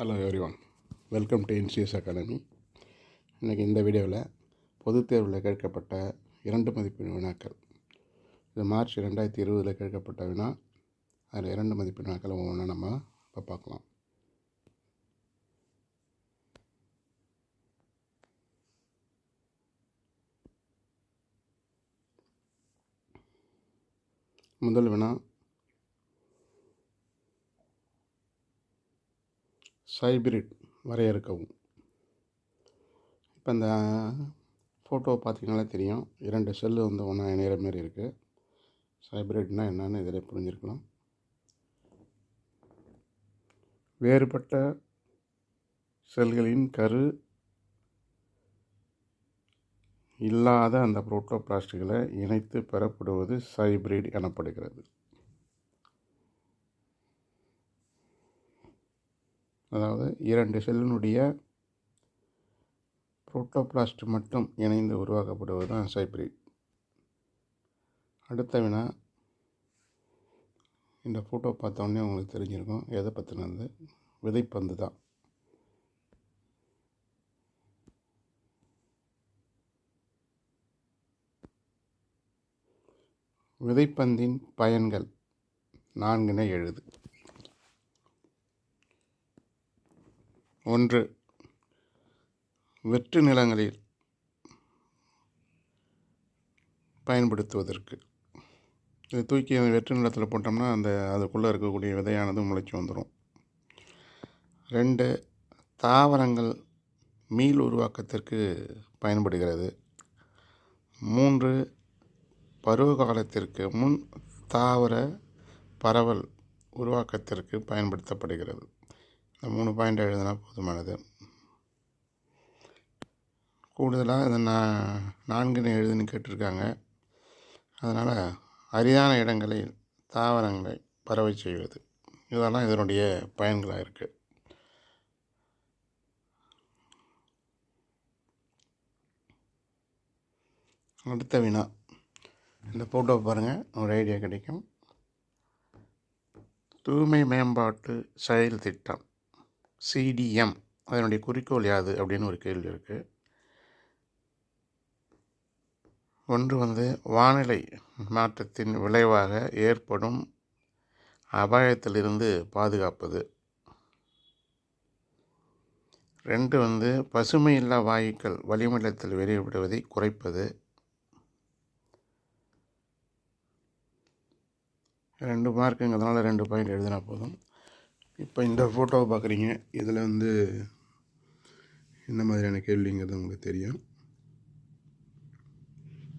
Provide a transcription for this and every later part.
Hello everyone welcome to NCS academy இன்றைக்கி இந்த வீடியோவில் பொதுத் தேர்வில் கேட்கப்பட்ட இரண்டு மதிப்பெண் வினாக்கள். இது மார்ச் ரெண்டாயிரத்தி இருபதில் கேட்கப்பட்ட வினா. அதில் இரண்டு மதிப்பெண் வினாக்கள் ஒவ்வொன்றா நம்ம இப்போ பார்க்கலாம். முதல் வினா ஹைபிரிட் வரையறுக்கவும். இப்போ இந்த ஃபோட்டோ பார்த்தீங்கனாலே தெரியும். இரண்டு செல்லு வந்து ஒன்றா இணையிற மாதிரி இருக்குது சைபிரிட்னா என்னென்னு இதில் புரிஞ்சிருக்கலாம். வேறுபட்ட செல்களின் கரு இல்லாத அந்த புரோட்டோபிளாஸ்டுகளை இணைத்து பெறப்படுவது சைபிரிட் எனப்படுகிறது. அதாவது இரண்டு செல்லினுடைய புரோட்டோபிளாஸ்ட் மட்டும் இணைந்து உருவாக்கப்படுவது தான் சைப்ரிட் அடுத்த வினா இந்த ஃபோட்டோ பார்த்தோன்னே உங்களுக்கு தெரிஞ்சிருக்கும் எதை பற்றினது விதைப்பந்து தான் விதைப்பந்தின் பயன்கள் நான்கினை எழுது. ஒன்று வெற்று நிலங்களில் பயன்படுத்துவதற்கு. இதை தூக்கி அந்த வெற்று நிலத்தில் போட்டோம்னா அந்த அதுக்குள்ளே இருக்கக்கூடிய விதையானது முளைச்சி வந்துடும் ரெண்டு தாவரங்கள் மீள் உருவாக்கத்திற்கு பயன்படுகிறது. மூன்று பருவ காலத்திற்கு முன் தாவர பரவல் உருவாக்கத்திற்கு பயன்படுத்தப்படுகிறது. இந்த மூணு பாயிண்ட் எழுதுனா போதுமானது கூடுதலாக இதை நான் நான்குன்னு எழுதுன்னு கேட்டிருக்காங்க. அதனால் அரிதான இடங்களில் தாவரங்களை பரவை செய்வது. இதெல்லாம் இதனுடைய பயன்களாக இருக்குது அடுத்த வினா. இந்த ஃபோட்டோ பாருங்கள் ஒரு ஐடியா கிடைக்கும். தூய்மை மேம்பாட்டு செயல் திட்டம். சிடிஎம் அதனுடைய குறிக்கோள் யாது அப்படின்னு ஒரு கேள்வி இருக்குது ஒன்று வந்து வானிலை மாற்றத்தின் விளைவாக ஏற்படும் அபாயத்திலிருந்து பாதுகாப்பது. ரெண்டு வந்து பசுமையில்லா வாயுக்கள் வளிமண்டலத்தில் வெளியிடுவதை குறைப்பது. ரெண்டு மார்க்குங்கிறதுனால ரெண்டு பாயிண்ட் எழுதினா போதும். இப்போ இந்த ஃபோட்டோவை பார்க்குறீங்க இதில் வந்து என்ன மாதிரியான கேள்விங்கிறது உங்களுக்கு தெரியும்.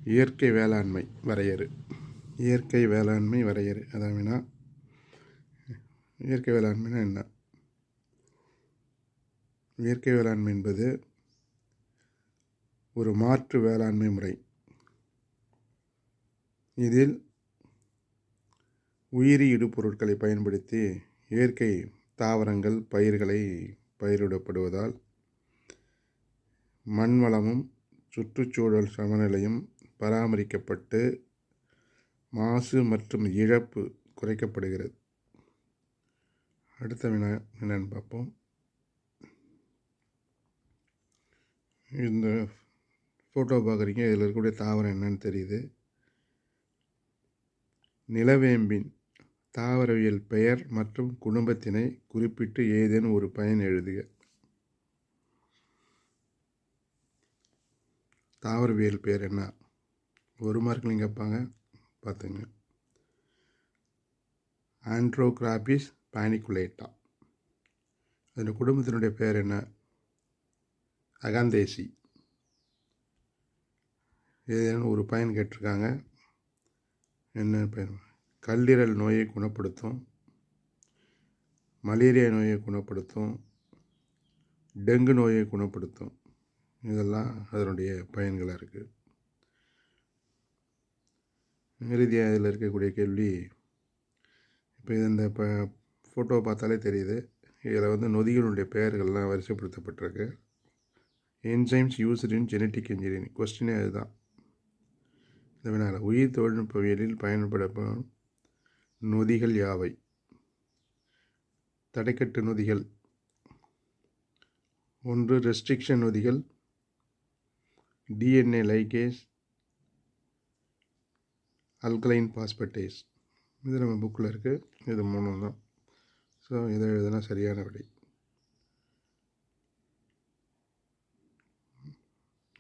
இயற்கை வேளாண்மை வரையறு. இயற்கை வேளாண்மை வரையறு. அதாவதுனா இயற்கை வேளாண்மைனா என்ன? இயற்கை வேளாண்மை என்பது ஒரு மாற்று வேளாண்மை முறை. இதில் உயிரி இடுபொருட்களை பயன்படுத்தி இயற்கை தாவரங்கள் பயிர்களை பயிரிடப்படுவதால் மண் வளமும் சுற்றுச்சூழல் சமநிலையும் பராமரிக்கப்பட்டு மாசு மற்றும் இழப்பு குறைக்கப்படுகிறது. அடுத்த வினா என்னன்னு பார்ப்போம். இந்த ஃபோட்டோ பார்க்குறீங்க. இதில் இருக்கக்கூடிய தாவரம் என்னன்னு தெரியுது. நிலவேம்பின் தாவரவியல் பெயர் மற்றும் குடும்பத்தினை குறிப்பிட்டு ஏதேனும் ஒரு பயன் எழுதுக. தாவரவியல் பெயர் என்ன? ஒரு மார்க்லையும் கேட்பாங்க பார்த்துங்க. ஆண்ட்ரோகிராபிஸ் பானிகுலேட்டா அதன் குடும்பத்தினுடைய பெயர் என்ன? அகாந்தேசி. ஏதேனும் ஒரு பயன் கேட்டிருக்காங்க என்ன பயன்? கல்லீரல் நோயை குணப்படுத்தும் மலேரியா நோயை குணப்படுத்தும் டெங்கு நோயை குணப்படுத்தும். இதெல்லாம் அதனுடைய பயன்களாக இருக்குது இறுதியாக இதில் இருக்கக்கூடிய கேள்வி இப்போ இது இந்த இப்போ ஃபோட்டோவை பார்த்தாலே தெரியுது. இதில் வந்து நொதிகளுடைய பெயர்கள்லாம் வரிசைப்படுத்தப்பட்டிருக்கு. Enzymes used in genetic engineering கொஸ்டினே அதுதான். இந்த வினால உயிர் தொழில்நுட்பவியலில் பயன்படப்படும் நொதிகள் யாவை? தடைக்கட்டு நொதிகள். ஒன்று ரெஸ்ட்ரிக்ஷன் நொதிகள். டிஎன்ஏ லைகேஸ் அல்கலைன் பாஸ்பட்டேஸ் இது நம்ம புக்கில் இருக்குது இது மூணு தான். ஸோ இதை எழுதுனா சரியான விடை.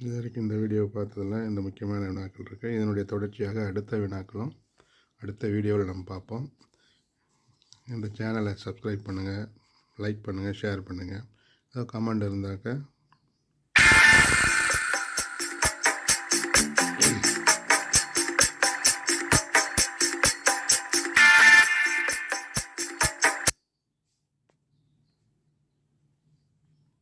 இது வரைக்கும் இந்த வீடியோவை பார்த்ததில் இந்த முக்கியமான வினாக்கள் இருக்குது இதனுடைய தொடர்ச்சியாக அடுத்த வினாக்களும் அடுத்த வீடியோவில் நம்ம பார்ப்போம். இந்த சேனலை சப்ஸ்கிரைப் பண்ணுங்கள் லைக் பண்ணுங்கள் ஷேர் பண்ணுங்கள் ஏதாவது கமெண்ட் இருந்தாக்க